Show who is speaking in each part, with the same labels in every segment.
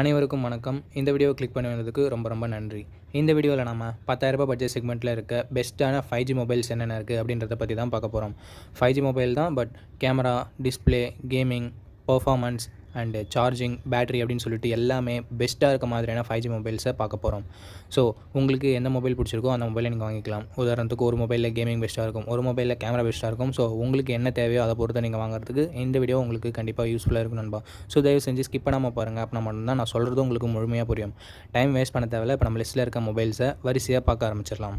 Speaker 1: அனைவருக்கும் வணக்கம். இந்த வீடியோ கிளிக் பண்ணுவதற்கு ரொம்ப ரொம்ப நன்றி. இந்த வீடியோவில் நம்ம பத்தாயிரரூபா பட்ஜெட் செக்மெண்ட்டில் இருக்க பெஸ்ட்டான ஃபைவ் ஜி மொபைல்ஸ் என்னென்ன இருக்குது அப்படின்றத பற்றி தான் பார்க்க போகிறோம் ஃபைவ் ஜி மொபைல் தான் but camera display gaming performance and charging battery அப்படின்னு சொல்லிட்டு எல்லாமே பெஸ்ட்டாக இருக்க மாதிரியான ஃபைவ் ஜி மொபைல்ஸை பார்க்க போகிறோம் ஸோ உங்களுக்கு எந்த மொபைல் பிடிச்சிருக்கோ அந்த மொபைலை நீங்கள் வாங்கிக்கலாம். உதாரணத்துக்கு ஒரு மொபைலில் கேமிங் பெஸ்ட்டாக இருக்கும் ஒரு மொபைலில் கேமரா பெஸ்ட்டாக இருக்கும். ஸோ உங்களுக்கு என்ன தேவையோ அதை பொறுத்து நீங்கள் வாங்குறதுக்கு இந்த வீடியோ உங்களுக்கு கண்டிப்பாக யூஸ்ஃபுல்லாக இருக்கும் நண்பா. ஸோ தயவு செஞ்சு ஸ்கிப் பண்ணாமல் பாருங்கள் அப்படின்னா மட்டும்தான் நான் சொல்கிறது உங்களுக்கு முழுமையாக புரியும். டைம் வேஸ்ட் பண்ண தேவையில்ல. இப்போ நம்ம லிஸ்ட்டில் இருக்க மொபைல்ஸை வரிசையாக பார்க்க ஆரம்பிச்சிடலாம்.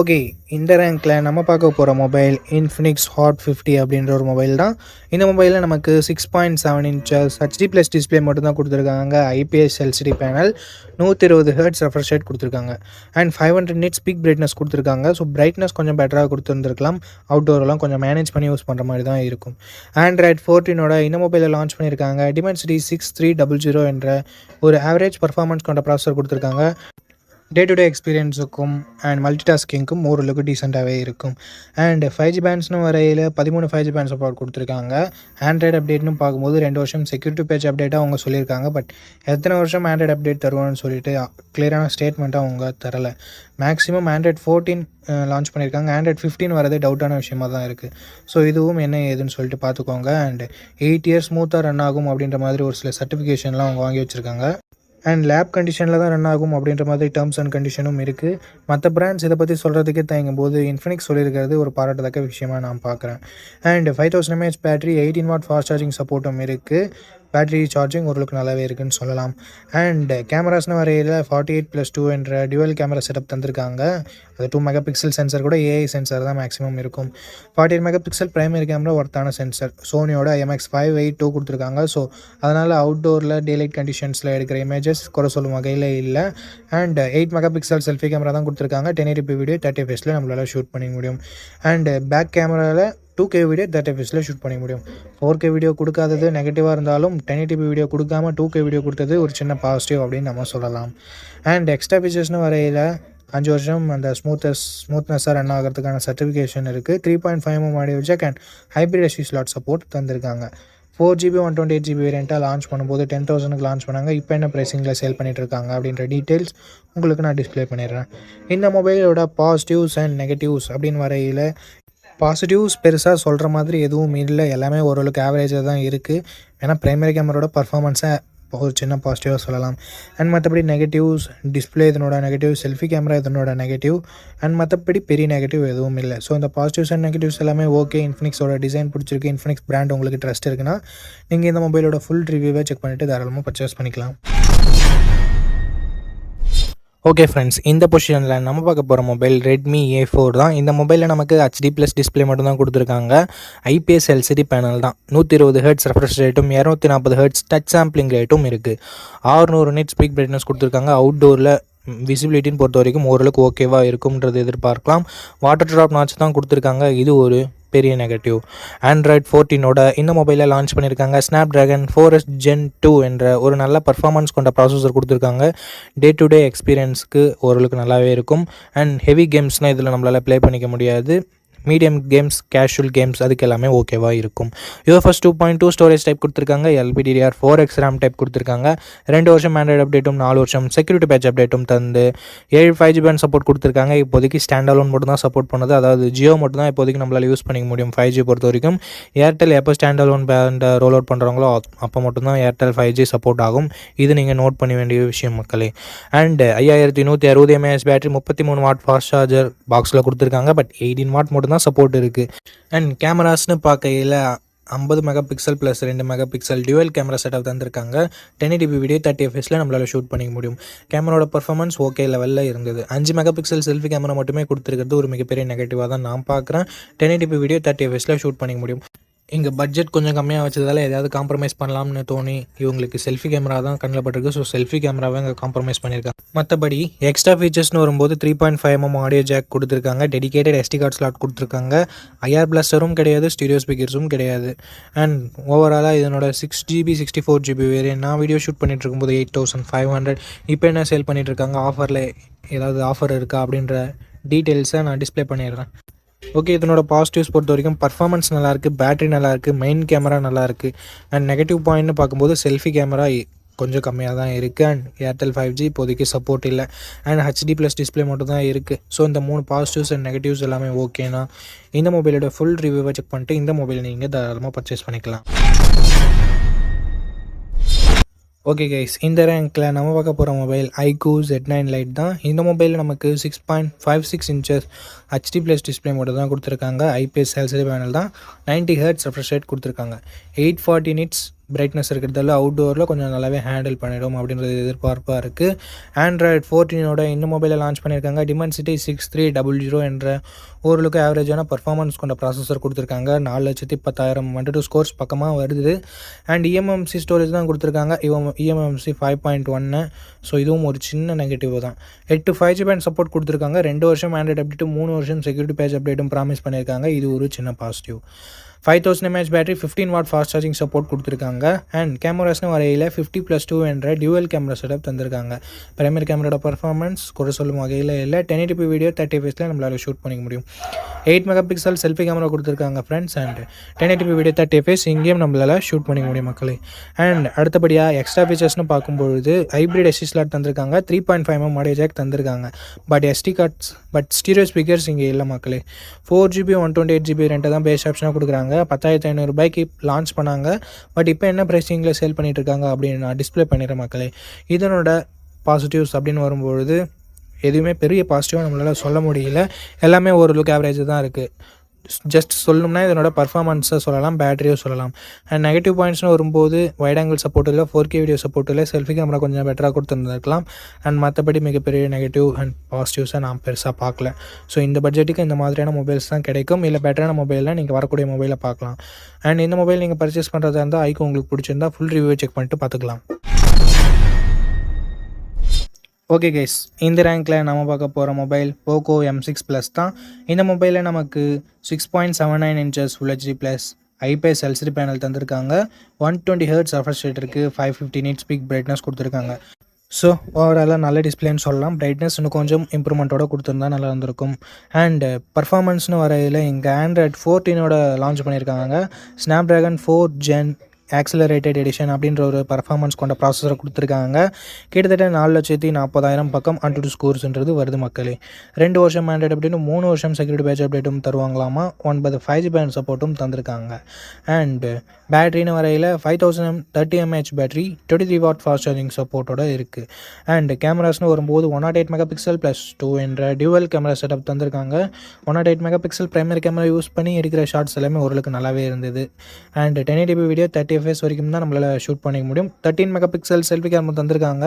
Speaker 2: ஓகே இந்த ரேங்கில் நம்ம பார்க்க போகிற மொபைல் இன்ஃபினிக்ஸ் ஹாட் ஃபிஃப்டி அப்படின்ற ஒரு மொபைல் தான். இந்த மொபைலில் நமக்கு six point seven inches HD plus display மட்டும்தான் கொடுத்துருக்காங்க. ஐபிஎஸ் எல்சிடி பேனல் நூற்றி இருபது ஹர்ட்ஸ் ரெஃப்ரெஷ் ரேட் கொடுத்துருக்காங்க. And five hundred nits peak brightness கொடுத்துருக்காங்க. ஸோ பிரைட்னஸ் கொஞ்சம் பெட்டராக கொடுத்துருந்துருக்கலாம். அவுட்டோர்லாம் கொஞ்சம் மேனேஜ் பண்ணி யூஸ் பண்ணுற மாதிரி தான் இருக்கும். ஆண்ட்ராய்ட் ஃபோர்டீனோட இந்த மொபைலில் லான்ச் பண்ணியிருக்காங்க. Dimensity six three double zero என்ற ஒரு ஆவரேஜ் பர்ஃபார்மன்ஸ் கொண்ட ப்ராசஸர் கொடுத்துருக்காங்க. டே டு டே எக்ஸ்பீரியன்ஸுக்கும் அண்ட் மல்டி டாஸ்கிங்க்கும் ஓரளவுக்கு டீசெண்டாகவே இருக்கும். அண்ட் ஃபைவ் ஜி பேண்ட்ஸ்னு வரையில் பதிமூணு ஃபைவ் ஜி பேண்ட் சப்போர்ட் கொடுத்துருக்காங்க. ஆண்ட்ராய்டு அப்டேட்னு பார்க்கும்போது ரெண்டு வருஷம் செக்யூரிட்டி பேஜ் அப்டேட்டாக அவங்க சொல்லியிருக்காங்க. பட் எத்தனை வருஷம் ஆண்ட்ராய்டு அப்டேட் தருவான்னு சொல்லிட்டு கிளியரான ஸ்டேட்மெண்ட்டாக அவங்க தரலை. மேக்ஸிமம் ஆண்ட்ராய்ட் ஃபோர்டீன் லான்ச் பண்ணியிருக்காங்க. ஆண்ட்ராய்ட் ஃபிஃப்டீன் வரதே டவுட்டான விஷயமாக தான் இருக்குது ஸோ இதுவும் என்ன ஏதுன்னு சொல்லிட்டு பார்த்துக்கோங்க. அண்ட் எயிட் இயர்ஸ் ஸ்மூத்தாக ரன் ஆகும் அப்படின்ற மாதிரி ஒரு சில சர்டிஃபிகேஷன்லாம் அவங்க வாங்கி வச்சுருக்காங்க. அண்ட் லேப் கண்டிஷனில் தான் ரன் ஆகும் அப்படின்ற மாதிரி டேர்ம்ஸ் அண்ட் கண்டிஷனும் இருக்குது மற்ற பிராண்ட்ஸ் இதை பற்றி சொல்கிறதுக்கே தயங்கும் போது இன்ஃபினிக்ஸ் சொல்லியிருக்கிறது ஒரு பாராட்டத்தக்க விஷயமாக நான் பார்க்குறேன். And five thousand mAh battery eighteen watt fast charging சப்போர்ட்டும் இருக்குது பேட்டரி சார்ஜிங் ஓரளவுக்கு நல்லாவே இருக்குன்னு சொல்லலாம். அண்ட் கேமராஸ்னு வரையில் ஃபார்ட்டி எயிட் ப்ளஸ் டூ என்ற டியூவல் கேமரா செட்டப் தந்திருக்காங்க. அது டூ மெகா பிக்சல் சென்சர் கூட ஏஐ சென்சர் தான் மேக்ஸிமம் இருக்கும். Forty eight megapixel primary camera ஒர்த்தான சென்சர் சோனியோட எம்எக்ஸ் ஃபைவ் எயிட் டூ கொடுத்துருக்காங்க. ஸோ அதனால் அவுட்டோரில் டேலைட் கண்டிஷன்ஸில் எடுக்கிற இமேஜஸ் குறை சொல்லும் வகையில் இல்லை. And eight megapixel selfie camera தான் கொடுத்துருக்காங்க. டென் எயிட்டி வீடியோ தேர்ட்டி ஃபேஸில் நம்மளால் ஷூட் பண்ணிக்க முடியும். அண்ட் பேக் கேமராவில் டூ கே வீடியோ தேர்ட்டி ஃபேஸில் ஷூட் பண்ண முடியும். ஃபோர் கே வீடியோ கொடுக்காதது நெகட்டிவாக இருந்தாலும் டென் எயிட்டிபி வீடியோ கொடுக்காம டூ கே வீடியோ கொடுத்தது ஒரு சின்ன பாசிட்டிவ் அப்படின்னு நம்ம சொல்லலாம். அண்ட் எக்ஸ்ட்ரா ஃபீச்சர்ஸ்னு வரையில் அஞ்சு வருஷம் அந்த ஸ்மூத்தஸ் ஸ்மூத்னஸாக ரன் ஆகிறதுக்கான சர்டிஃபிகேஷன் இருக்குது three point five M audio jack and hybrid SV slot support தந்திருக்காங்க. Four GB one twenty eight GB வேரியண்ட்டாக launch பண்ணும்போது டென் தௌசண்ட்க்கு லான்ச் பண்ணாங்க. இப்போ என்ன ப்ரைஸிங்கில் சேல் பண்ணிட்டு இருக்காங்க அப்படின்ற டீட்டெயில்ஸ் உங்களுக்கு நான் டிஸ்ப்ளே பண்ணிடுறேன். இந்த மொபைலோட பாசிட்டிவ்ஸ் அண்ட் நெகட்டிவ்ஸ் அப்படின்னு வரையில் பாசிட்டிவ்ஸ் பெருசாக சொல்கிற மாதிரி எதுவும் இல்லை. எல்லாமே ஓரளவுக்கு ஆவரேஜாக தான் இருக்குது ஏன்னா ப்ரைமரி கேமராவோட பர்ஃபார்மன்ஸை ஒரு சின்ன பாசிட்டிவாக சொல்லலாம். அண்ட் மற்றபடி நெகட்டிவ்ஸ் டிஸ்பிளே இதனோட நெகட்டிவ் செல்ஃபி கேமரா இதனோட நெகட்டிவ் அண்ட் மற்றபடி பெரிய நெகட்டிவ் எதுவும் இல்லை. ஸோ இந்த பாசிட்டிவ்ஸ் அண்ட் நெகட்டிவ்ஸ் எல்லாமே ஓகே இன்ஃபினிக்ஸோட டிசைன் பிடிச்சிருக்கு. இன்ஃபினிக்ஸ் பிராண்ட் உங்களுக்கு ட்ரஸ்ட் இருக்குன்னா நீங்கள் இந்த மொபைலோட ஃபுல் ரிவ்யூவை செக் பண்ணிவிட்டு தாராளமாக பர்ச்சேஸ் பண்ணிக்கலாம். ஓகே ஃப்ரெண்ட்ஸ் இந்த பொசிஷனில் நம்ம பார்க்க போகிற மொபைல் ரெட்மி ஏ ஃபோர் தான். இந்த மொபைலில் நமக்கு ஹெச்டி ப்ளஸ் டிஸ்பிளே மட்டும் தான் கொடுத்துருக்காங்க. ஐபிஎஸ் எல்சிடி பேனல் தான். நூற்றி இருபது ஹெர்ட்ஸ் ரெஃப்ரெஷ் ரேட்டும் இரநூத்தி நாற்பது ஹெர்ட்ஸ் டச் சாம்பிளிங் ரேட்டும் இருக்குது ஆறுநூறு நிட் ஸ்பீக் பிரைட்னஸ் கொடுத்துருக்காங்க. அவுட்டோரில் விசிபிலிட்டின்னு பொறுத்த வரைக்கும் ஓரளவுக்கு ஓகேவாக இருக்கும்ன்றது எதிர்பார்க்கலாம். வாட்டர் ட்ராப் நாச்சு தான் கொடுத்துருக்காங்க. இது ஒரு பெரிய நெகட்டிவ் ஆண்ட்ராய்ட் ஃபோர்டீனோட இந்த மொபைலில் லான்ச் பண்ணியிருக்காங்க Snapdragon four S gen two என்ற ஒரு நல்ல பர்ஃபார்மன்ஸ் கொண்ட ப்ராசஸர் கொடுத்துருக்காங்க. டே டு டே எக்ஸ்பீரியன்ஸ்க்கு ஓரளவுக்கு நல்லாவே இருக்கும். அண்ட் ஹெவி கேம்ஸ்னால் இதில் நம்மளால் ப்ளே பண்ணிக்க முடியாது. மீடியம் கேம்ஸ் கேஷுவல் கேம்ஸ் அதுக்கு எல்லாமே ஓகேவாக இருக்கும். UFS two point two storage type கொடுத்துருக்காங்க. LPDDR four X RAM type கொடுத்துருக்காங்க. ரெண்டு வருஷம் ஆண்ட்ராய்டு அப்டேட்டும் நாலு வருஷம் செக்யூரிட்டி பேட்ச் அப்டேட்டும் தந்து ஏழு ஃபைவ் ஜி பேண்ட் சப்போர்ட் கொடுத்துருக்காங்க. இப்போதைக்கு ஸ்டாண்ட் அலோன் மட்டும் தான் சப்போர்ட் பண்ணுது. அதாவது ஜியோ மட்டும் தான் இப்போதைக்கு நம்மளால் யூஸ் பண்ணிக்க முடியும் ஃபைவ் ஜி பொறுத்த வரைக்கும். ஏர்டெல் எப்போ ஸ்டாண்ட் அலோன் பேண்டை ரோல் அவுட் பண்ணுறாங்களோ அப்போ மட்டும்தான் ஏர்டெல் ஃபைவ் ஜி சப்போர்ட் ஆகும். இது நீங்கள் நோட் பண்ண வேண்டிய விஷயம் மக்களே. அண்ட் ஐயாயிரத்தி நூற்றி அறுபது எம்ஏஎஸ் பேட்டரி முப்பத்தி மூணு வாட் ஃபாஸ்ட் சார்ஜர் பாக்ஸில் கொடுத்துருக்காங்க. பட் எயிட்டீன் வாட் மட்டும் தான் சப்போர்ட் இருக்குது அண்ட் கேமராஸ்னு பார்க்கையில் ஐம்பது மெகா பிக்சல் ப்ளஸ் ரெண்டு mega pixel dual camera setup தந்திருக்காங்க டென் டிபி வீடியோ தேர்ட்டி எஃப்எஸில் நம்மளால் ஷூட் பண்ணிக்க முடியும். கேமராவோட பர்ஃபார்மன்ஸ் ஓகே லெவலில் இருந்தது. அஞ்சு மெகா பிக்சல் செல்ஃபி கேமரா மட்டுமே கொடுத்துருக்கிறது ஒரு மிகப்பெரிய நெகட்டிவாக தான் நான் பார்க்குறேன். டென் டிபி வீடியோ தேர்ட்டி எஃப்எஸில் ஷூட் பண்ணிக்க முடியும். இங்கே பட்ஜெட் கொஞ்சம் கம்மியாக வச்சதால எதாவது காம்ப்ரமைஸ் பண்ணலாம்னு தோணி இவங்களுக்கு செல்ஃபி கேமரா தான் கண்ணில் பட்டிருக்கு. ஸோ செல்ஃபி கேமராவை இங்கே காம்ப்ரமைஸ் பண்ணியிருக்காங்க. மற்றபடி எக்ஸ்ட்ரா ஃபீச்சர்ஸ்னு வரும்போது three point five mm audio jack கொடுத்துருக்காங்க. டெடிக்கேட்டட் எஸ்டி கார்ட் ஸ்லாட் கொடுத்துருக்காங்க. ஐஆர் பிளாஸ்டரும் கிடையாது ஸ்டீரியோ ஸ்பீக்கர்ஸும் கிடையாது. அண்ட் ஓவராலாக இதனோட six GB sixty four GB வேறு நான் வீடியோ ஷூட் பண்ணிட்டு இருக்கும்போது எயிட் தௌசண்ட் ஃபைவ் ஹண்ட்ரட் இப்போ என்ன சேல் பண்ணிட்டு இருக்காங்க? ஆஃபரில் ஏதாவது ஆஃபர் இருக்கா? அப்படின்ற டீட்டெயில்ஸை நான் டிஸ்ப்ளே பண்ணிடுறேன். ஓகே இதனோட பாசிட்டிவ்ஸ் பொறுத்த வரைக்கும் பர்ஃபார்மன்ஸ் நல்லாயிருக்கு பேட்டரி நல்லாயிருக்கு மெயின் கேமரா நல்லாயிருக்கு. அண்ட் நெகட்டிவ் பாயிண்ட்னு பார்க்கும்போது செல்ஃபி கேமரா கொஞ்சம் கம்மியாக தான் இருக்குது அண்ட் ஏர்டெல் ஃபைவ் ஜி இப்போதைக்கு சப்போர்ட் இல்லை. அண்ட் ஹெச்டி ப்ளஸ் டிஸ்பிளே மட்டும் தான் இருக்குது ஸோ இந்த மூணு பாசிட்டிவ்ஸ் அண்ட் நெகட்டிவ்ஸ் எல்லாமே ஓகேனா இந்த மொபைலோட ஃபுல் ரிவ்யூவை செக் பண்ணிட்டு இந்த மொபைல் நீங்கள் தாராளமாக பர்ச்சேஸ் பண்ணிக்கலாம். ஓகே கைஸ் இந்த ரேங்க்கில் நம்ம பார்க்க போகிற mobile iQOO Z nine lite தான். இந்த மொபைலில் நமக்கு six point five six inches HD plus display மட்டும் தான் கொடுத்துருக்காங்க. ஐபிஎஸ் எல்சிடி பேனல் தான். நைன்ட்டி ஹெர்ட்ஸ் ரெஃப்ரெஷ் ரேட் கொடுத்துருக்காங்க. எயிட் ஃபார்ட்டி நிட்ஸ் பிரைட்னஸ் இருக்கிறதால அவுட்டோரில் கொஞ்சம் நல்லாவே ஹேண்டில் பண்ணிடும் அப்படின்றது எதிர்பார்ப்பாக இருக்குது ஆண்ட்ராய்ட் ஃபோர்டீனோட இந்த மொபைலை லான்ச் பண்ணியிருக்காங்க. Dimensity six three double zero என்ற ஓரளவுக்கு ஆவரேஜான பர்ஃபார்மன்ஸ் கொண்ட ப்ராசஸர் கொடுத்துருக்காங்க. நாலு லட்சத்தி பத்தாயிரம் வந்துட்டு டூ ஸ்கோர்ஸ் பக்கமாக வருது. அண்ட் இஎம்எம்சி ஸ்டோரேஜ் தான் கொடுத்துருக்காங்க. இவம் இஎம்எம்சி ஃபைவ் பாயிண்ட் ஒன்று ஸோ இதுவும் ஒரு சின்ன நெகட்டிவ் தான். எட்டு ஃபைவ் ஜி பேண்ட் சப்போர்ட் கொடுத்துருக்காங்க. ரெண்டு வருஷம் ஆண்ட்ராய்ட் அப்டேட்டு மூணு வருஷம் செக்யூரிட்டி பேஜ் அப்டேட்டும் ப்ராமிஸ் பண்ணியிருக்காங்க. இது ஒரு சின்ன positive five thousand mAh battery fifteen watt fast charging support கொடுத்துருக்காங்க. அண்ட் கேமராஸ்னு வரையில் ஃபிஃப்டி ப்ளஸ் டூ என்ற டியூவல் கேமரா செட்டப் தந்திருக்காங்க. பிரைமரி கேமராட பர்ஃபார்மன்ஸ் குறை சொல்லும் வகையில் இல்லை. டென் எயிட்டி வீடியோ தேர்ட்டி ஃபேஸில் நம்மளால் ஷூட் பண்ணிக்க முடியும். Eight mega pixel selfie camera கொடுத்துருக்காங்க friends and ten eighty video thirty fps இங்கேயும் நம்மளால் ஷூட் பண்ணிக்க முடியும் மக்களே. அண்ட் அடுத்தபடியாக எக்ஸ்ட்ரா ஃபீச்சர்ஸ்னு பார்க்கும்பொழுது ஹைப்ரிட் எஸ்டி ஸ்லாட் தந்திருக்காங்க. Three point five M audio jack தந்திருக்காங்க. But SD cards but stereo speakers இங்கே இல்லை மக்களே. Four GB one twenty eight GB ரெண்டு தான் பேஸ் ஆப்ஷனாக கொடுக்குறாங்க. பத்தாயிரத்து ஐநூறுரூபாய்க்கு லான்ச் பண்ணாங்க. பட் இப்போ என்ன ப்ரைஸிங்கில் சேல் பண்ணிட்டு இருக்காங்க அப்படின்னு நான் டிஸ்ப்ளே பண்ணிடுறேன் மக்களே. இதனோட பாசிட்டிவ்ஸ் அப்படின்னு வரும்பொழுது எதுவுமே பெரிய பாசிட்டிவாக நம்மளால் சொல்ல முடியல. எல்லாமே ஓரளவுக்கு ஆவரேஜ் தான் இருக்குது ஜஸ்ட் சொல்லணும்னா இதனோட பர்ஃபார்மன்ஸை சொல்லலாம் பேட்டரியும் சொல்லலாம். அண்ட் நெகட்டிவ் பாயிண்ட்ஸ்னு வரும்போது வைட் ஆங்கிள் சப்போர்ட் இல்லை ஃபோர் கே வீடியோ சப்போர்ட் இல்லை செல்ஃபி கேமரா கொஞ்சம் பெட்டராக கொடுத்துருந்துருக்கலாம். அண்ட் மற்றபடி மிகப்பெரிய நெகட்டிவ் அண்ட் பாசிட்டிவ்ஸை நான் பெருசாக பார்க்கல. ஸோ இந்த பட்ஜெட்டுக்கு இந்த மாதிரியான மொபைல்ஸ் தான் கிடைக்கும். இல்லை பெட்டரான மொபைலில் நீங்கள் வரக்கூடிய மொபைலை பார்க்கலாம். அண்ட் இந்த மொபைல் நீங்கள் பர்ச்சேஸ் பண்ணுறதா இருந்தால் ஐக்கு உங்களுக்கு பிடிச்சிருந்தா ஃபுல் ரிவ்யூ செக் பண்ணிட்டு பார்த்துக்கலாம். ஓகே கைஸ் இந்த ரேங்க்கில் நம்ம பார்க்க போகிற mobile Poco M six plus தான். இந்த மொபைலில் நமக்கு six point seven nine inches full plus IPS LCD panel தந்திருக்காங்க. One twenty hertz refresh rate இருக்குது five fifty nits peak brightness கொடுத்துருக்காங்க. ஸோ ஓவராலாக நல்ல டிஸ்பிளேன்னு சொல்லலாம். பிரைட்னஸ் இன்னும் கொஞ்சம் இம்ப்ரூவ்மெண்ட்டோட கொடுத்துருந்தா நல்லா இருந்திருக்கும். அண்ட் பர்ஃபார்மன்ஸ்னு வரையில் இங்கே ஆண்ட்ராய்ட் ஃபோர்டீனோட லான்ச் பண்ணியிருக்காங்க Snapdragon four gen accelerated edition அப்படின்ற ஒரு பர்ஃபார்மன்ஸ் கொண்ட ப்ராசஸரை கொடுத்துருக்காங்க. கிட்டத்தட்ட நாலு லட்சத்தி நாற்பதாயிரம் பக்கம் அன்டு ஸ்கோர்ஸ்ன்றது வருது மக்களே. ரெண்டு வருஷம் ஆண்ட்ராய்டு அப்படின்னு மூணு வருஷம் செக்யூரிட்டி பேட்ச் அப்டேட்டும் தருவாங்களாமா? ஒன்பது ஃபைவ் ஜி பேண்ட் சப்போர்ட்டும் தந்திருக்காங்க. அண்டு பேட்டரின்னு வரையில் five thousand thirty mAh battery twenty three watt fast charging சப்போர்ட்டோட இருக்குது அண்ட் கேமராஸ்னு வரும்போது one nought eight megapixel plus two என்ற டியூவல் கேமரா செட்டப் தந்திருக்காங்க. One nought eight megapixel primary camera use பண்ணி எடுக்கிற ஷார்ட்ஸ் எல்லாமே ஓரளவுக்கு நல்லாவே இருந்தது. And ten eighty video thirty fps வரைக்கும் தான் நம்மளால் ஷூட் பண்ணிக்க முடியும். Thirteen mega pixel selfie camera தந்திருக்காங்க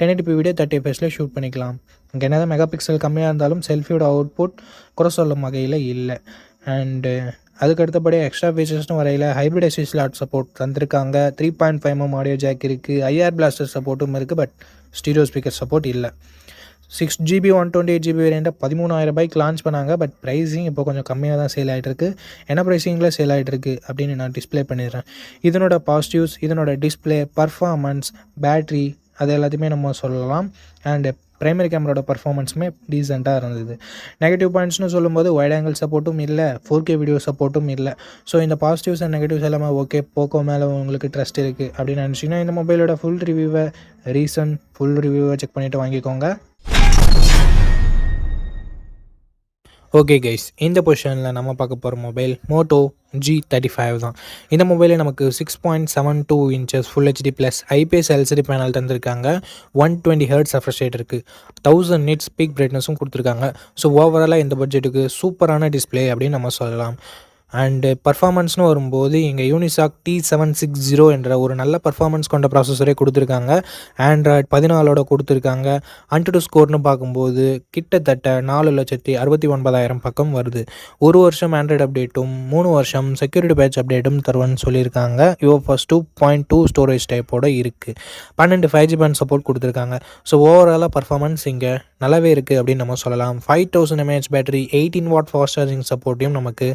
Speaker 2: டென் எயிட்டி வீடியோ தேர்ட்டி எஃப்எஸில் ஷூட் பண்ணிக்கலாம். இங்கே என்னதான் மெகா பிக்சல் கம்மியாக இருந்தாலும் செல்ஃபியோட அவுட்புட் குறை சொல்லும் வகையில் இல்லை. அண்டு அதுக்கு அடுத்தபடி எக்ஸ்ட்ரா ஃபீச்சர்ஸ்னு வரையில் ஹைப்ரிட் எஸ்சி ஸ்லாட் சப்போர்ட் தந்திருக்காங்க three point five M audio jack இருக்குது ஐஆர் பிளாஸ்டர் சப்போர்ட்டும் இருக்குது பட் ஸ்டீரியோ ஸ்பீக்கர் சப்போர்ட் இல்லை. Six GB one twenty eight GB வேரியண்ட்டை பதிமூணாயிரம் ரூபாய்க்கு லான்ச் பண்ணாங்க பட் ப்ரைஸிங் இப்போ கொஞ்சம் கம்மியாக தான் சேல் ஆகிட்டுருக்கு என்ன ப்ரைஸிங்கில் சேல் ஆகிட்டுருக்கு அப்படின்னு நான் டிஸ்ப்ளே பண்ணிடுறேன். இதனோட பாசிட்டிவ்ஸ் இதனோட டிஸ்ப்ளே பர்ஃபார்மன்ஸ் பேட்ரி அது எல்லாத்தையுமே நம்ம சொல்லலாம். அண்டு ப்ரைமரி கேமராட பர்ஃபார்மன்ஸுமே டீசெண்டாக இருந்தது. நெகட்டிவ் பாயிண்ட்ஸ்னு சொல்லும்போது வைட் ஆங்கிள் சப்போர்ட்டும் இல்லை ஃபோர் கே வீடியோ சப்போர்ட்டும் இல்லை. ஸோ இந்த பாசிட்டிவ்ஸ் அண்ட் நெகட்டிவ்ஸ் எல்லாமே ஓகே போக்கோ மேலே உங்களுக்கு ட்ரஸ்ட் இருக்குது அப்படின்னு நினச்சிங்கன்னா இந்த மொபைலோட ஃபுல் ரிவ்யூவை ரீசன் ஃபுல் ரிவ்யூவை செக் பண்ணிவிட்டு வாங்கிக்கோங்க. ஓகே கைஸ் இந்த பொசிஷனில் நம்ம பார்க்க போகிற mobile Moto G thirty five தான். இந்த மொபைலில் நமக்கு six point seven two inches full HD plus IPS LCD panel தந்திருக்காங்க. One twenty hertz refresh rate இருக்குது தௌசண்ட் நிட்ஸ் ஸ்பீக் பிரைட்னஸும் கொடுத்துருக்காங்க. ஸோ ஓவராலாக இந்த பட்ஜெட்டுக்கு சூப்பரான டிஸ்பிளே அப்படின்னு நம்ம சொல்லலாம். அண்டு பர்ஃபாமன்ஸ்னு வரும்போது இங்கே Unisoc T seven six zero என்ற ஒரு நல்ல பர்ஃபாமன்ஸ் கொண்ட ப்ராசஸரே கொடுத்துருக்காங்க. ஆண்ட்ராய்ட் பதினாலோட கொடுத்துருக்காங்க. அன்டு ஸ்கோர்னு பார்க்கும்போது கிட்டத்தட்ட நாலு லட்சத்தி அறுபத்தி ஒன்பதாயிரம் பக்கம் வருது. ஒரு வருஷம் ஆண்ட்ராய்டு அப்டேட்டும் மூணு வருஷம் செக்யூரிட்டி பேட்ச் அப்டேட்டும் தருவேன்னு சொல்லியிருக்காங்க. இவோ ஃபஸ்ட் டூ பாயிண்ட் டூ ஸ்டோரேஜ் டைப்போட இருக்குது பன்னெண்டு ஃபைவ் ஜி பேண்ட் சப்போர்ட் கொடுத்துருக்காங்க. ஸோ ஓவராலாக பர்ஃபாமன்ஸ் இங்கே நல்லாவே இருக்குது அப்படின்னு நம்ம சொல்லலாம். Five thousand mAh battery eighteen watt fast charging சப்போர்ட்டையும் நமக்கு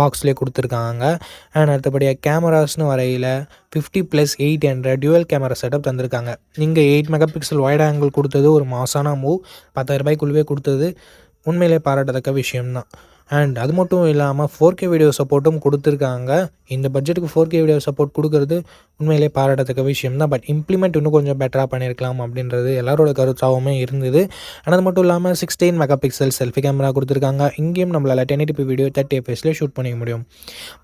Speaker 2: பாக்ஸ் பாக்ஸ்லேயே கொடுத்துருக்காங்க. அண்ட் அடுத்தபடியாக கேமராஸ்னு வரையில் ஃபிஃப்டி ப்ளஸ் எயிட் என்ற டியூவல் கேமரா செட்டப் தந்திருக்காங்க. இங்கே eight mega pixel wide angle கொடுத்தது ஒரு மாசான மூவ் பத்தாயிரம் ரூபாய்க்குள்ளவே கொடுத்தது. உண்மையிலே பாராட்டத்தக்க விஷயம்தான். அண்ட் அது மட்டும் இல்லாமல் ஃபோர் கே வீடியோ சப்போர்ட்டும் கொடுத்துருக்காங்க. இந்த பட்ஜெட்டுக்கு ஃபோர் கே வீடியோ சப்போர்ட் கொடுக்கறது உண்மையிலே பாராட்டத்தக்க விஷயம் தான். பட் இம்ப்ளிமெண்ட் இன்னும் கொஞ்சம் பெட்டராக பண்ணியிருக்கலாம் அப்படின்றது எல்லாரோட கருத்தாகவுமே இருந்தது. அண்ட் அது மட்டும் இல்லாமல் sixteen mega pixel selfie camera கொடுத்துருக்காங்க. இங்கேயும் நம்மளால் டென் எயிட்டி வீடியோ தேர்ட்டி எஃப்எஸ்லேயே ஷூட் பண்ணிக்க முடியும்.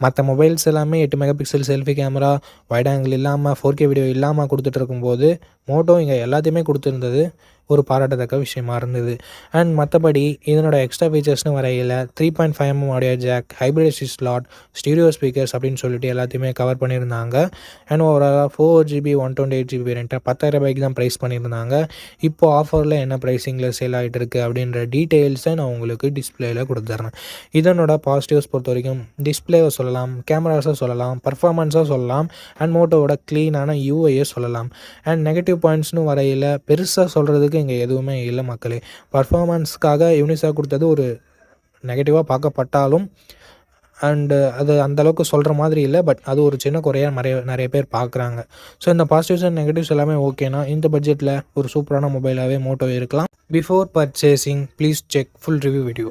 Speaker 2: மற்ற மொபைல்ஸ் எல்லாமே எட்டு megapixel selfie camera wide angle இல்லாமல் ஃபோர் கே வீடியோ இல்லாமல் கொடுத்துட்டு இருக்கும்போது மோட்டோ இங்கே எல்லாத்தையுமே கொடுத்துருந்தது. ஒரு பாராட்டத்தக்க விஷயமா இருந்தது. அண்ட் மற்றபடி இதனோட எக்ஸ்ட்ரா ஃபீச்சர்ஸ்னு வரையில் three point five M audio jack hybrid slot stereo speakers அப்படின்னு சொல்லிட்டு எல்லாத்தையுமே கவர் பண்ணியிருந்தாங்க. அண்ட் ஓவராலாக four GB one twenty eight GB வேரியண்ட்டை பத்தாயிரம் ரூபாய்க்கு தான் ப்ரைஸ் பண்ணியிருந்தாங்க. இப்போது ஆஃபரில் என்ன ப்ரைஸிங்கில் சேல் ஆகிட்டு இருக்குது அப்படின்ற டீட்டெயில்ஸை நான் உங்களுக்கு டிஸ்பிளேயில் கொடுத்துட்றேன் இதனோட பாசிட்டிவ்ஸ் பொறுத்த வரைக்கும் டிஸ்பிளேவை சொல்லலாம் கேமராஸை சொல்லலாம் பர்ஃபார்மன்ஸாக சொல்லலாம் அண்ட் மோட்டோவோட க்ளீனான யூஐயை சொல்லலாம். அண்ட் நெகட்டிவ் பாயிண்ட்ஸ்னு வரையில் பெருசாக சொல்கிறதுக்கு இங்கே எதுவுமே இல்லை மக்களே. பர்ஃபார்மன்ஸ்க்காக யூனிசா கொடுத்தது ஒரு நெகட்டிவாக பார்க்கப்பட்டாலும் அண்டு அது அந்தளவுக்கு சொல்கிற மாதிரி இல்லை பட் அது ஒரு சின்ன குறையாக நிறைய நிறைய பேர் பார்க்குறாங்க. ஸோ இந்த பாசிட்டிவ்ஸ் அண்ட் நெகட்டிவ்ஸ் எல்லாமே ஓகேனா இந்த பட்ஜெட்டில் ஒரு சூப்பரான மொபைலாகவே மோட்டோ இருக்கலாம். Before purchasing please check full review video